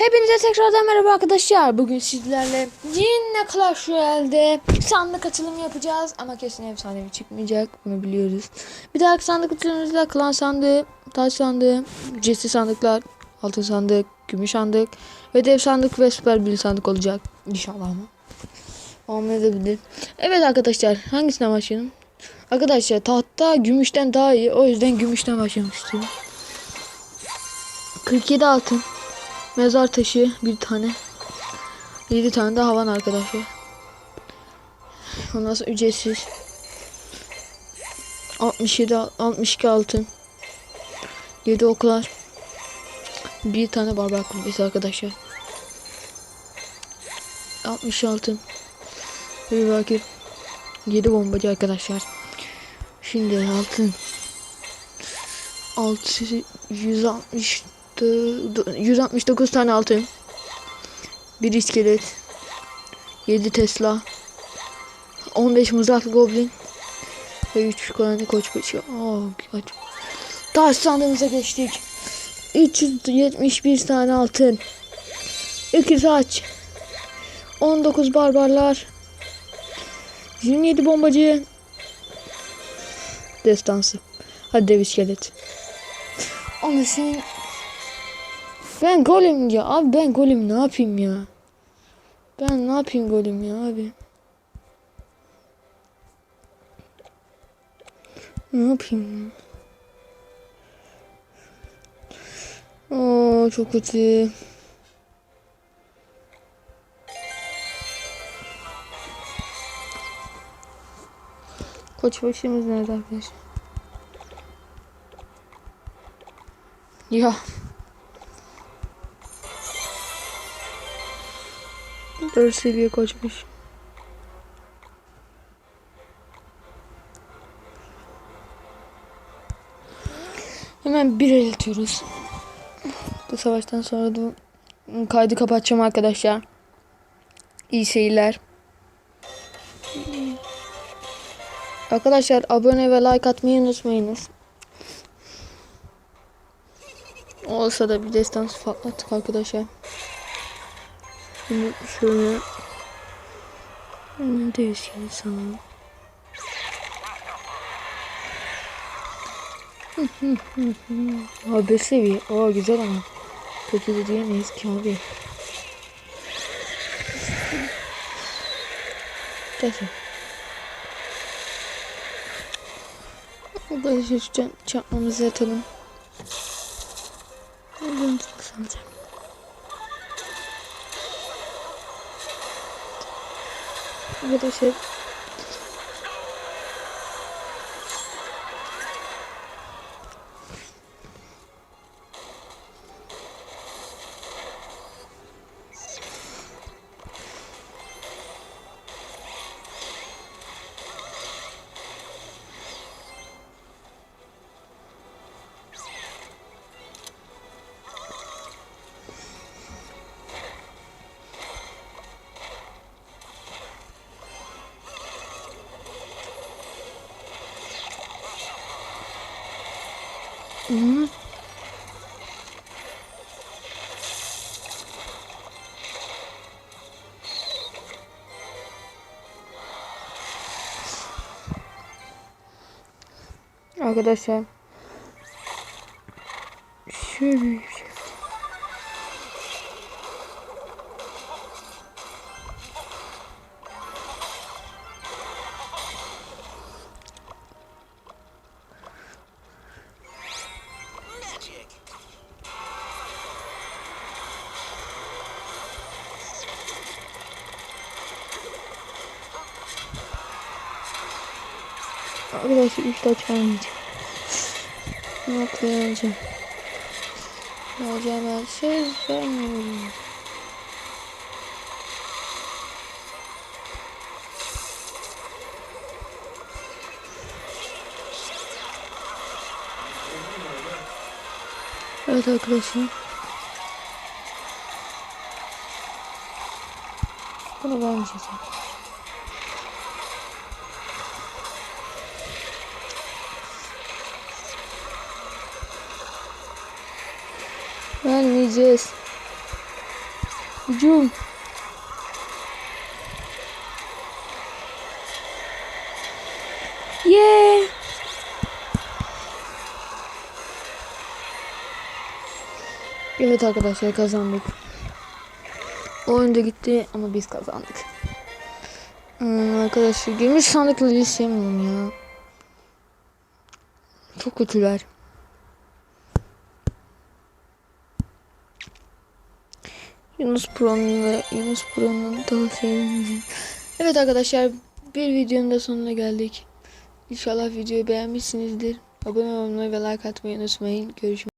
Hepinize tekrardan merhaba arkadaşlar. Bugün sizlerle yine Clash Royale'de sandık açılımı yapacağız. Ama kesin efsanevi çıkmayacak. Bunu biliyoruz. Bir dahaki sandık açılımımızda klan sandığı, taş sandığı, ücretsiz sandıklar, altın sandık, gümüş sandık ve dev sandık ve süper bir sandık olacak. İnşallah ama. Olmayabilir. Evet arkadaşlar hangisine başlayalım? Arkadaşlar tahta gümüşten daha iyi. O yüzden gümüşten istiyorum. 47 altın. Mezar taşı bir tane. 7 tane de havan arkadaşlar. Ondan sonra ücretsiz. 67 62 altın. 7 oklar. Bir tane barbar kulübesi arkadaşlar. 60 altın. Bir bakayım. 7 bombacı arkadaşlar. Şimdi altın. 6 160 169 tane altın. Bir iskelet. 7 Tesla. 15 mızraklı goblin. Ve 3 koloni koç. Oh, koç. Taş sandığımıza geçtik. 371 tane altın. 2 saç. 19 barbarlar. 27 bombacı. Destansı. Hadi dev iskelet. Ama senin ben golüm ya abi ben golüm ne yapayım ya? Ben ne yapayım golüm ya abi? Ne yapayım ya? Oo çok kötü. Koç başımız nerede arkadaşlar? Ya. Dört seviye koçmuş. Hemen bir el atıyoruz. Bu savaştan sonra da kaydı kapatacağım arkadaşlar. İyi seyirler. Arkadaşlar abone ve like atmayı unutmayınız. Olsa da bir destansı patlattık arkadaşlar. Şimdi şöyle ne değişiyor sana? abi seviye. Aa güzel ama. Kötü de diyemeyiz ki abi. Neyse. Arkadaşlar şu çan- çakmamızı atalım. Ben çok sanacağım. Arkadaşlar Hı? Arkadaşlar şöyle bir şey. Arkadaşlar taç vermeyeceğim. Yok vereceğim. Vereceğim ben söz vermiyorum. Evet arkadaşlar. Bunu vermeyeceğiz. Vermeyeceğiz. Hücum. Yeah. Evet arkadaşlar kazandık. Oyun da gitti ama biz kazandık. Hmm, arkadaşlar gümüş sandıkları hiç sevmiyorum ya. Çok kötüler. Yunus Pro'nun da Yunus Pro'nun sevmiyorum. Evet arkadaşlar bir videonun da sonuna geldik. İnşallah videoyu beğenmişsinizdir. Abone olmayı ve like atmayı unutmayın. Görüşmek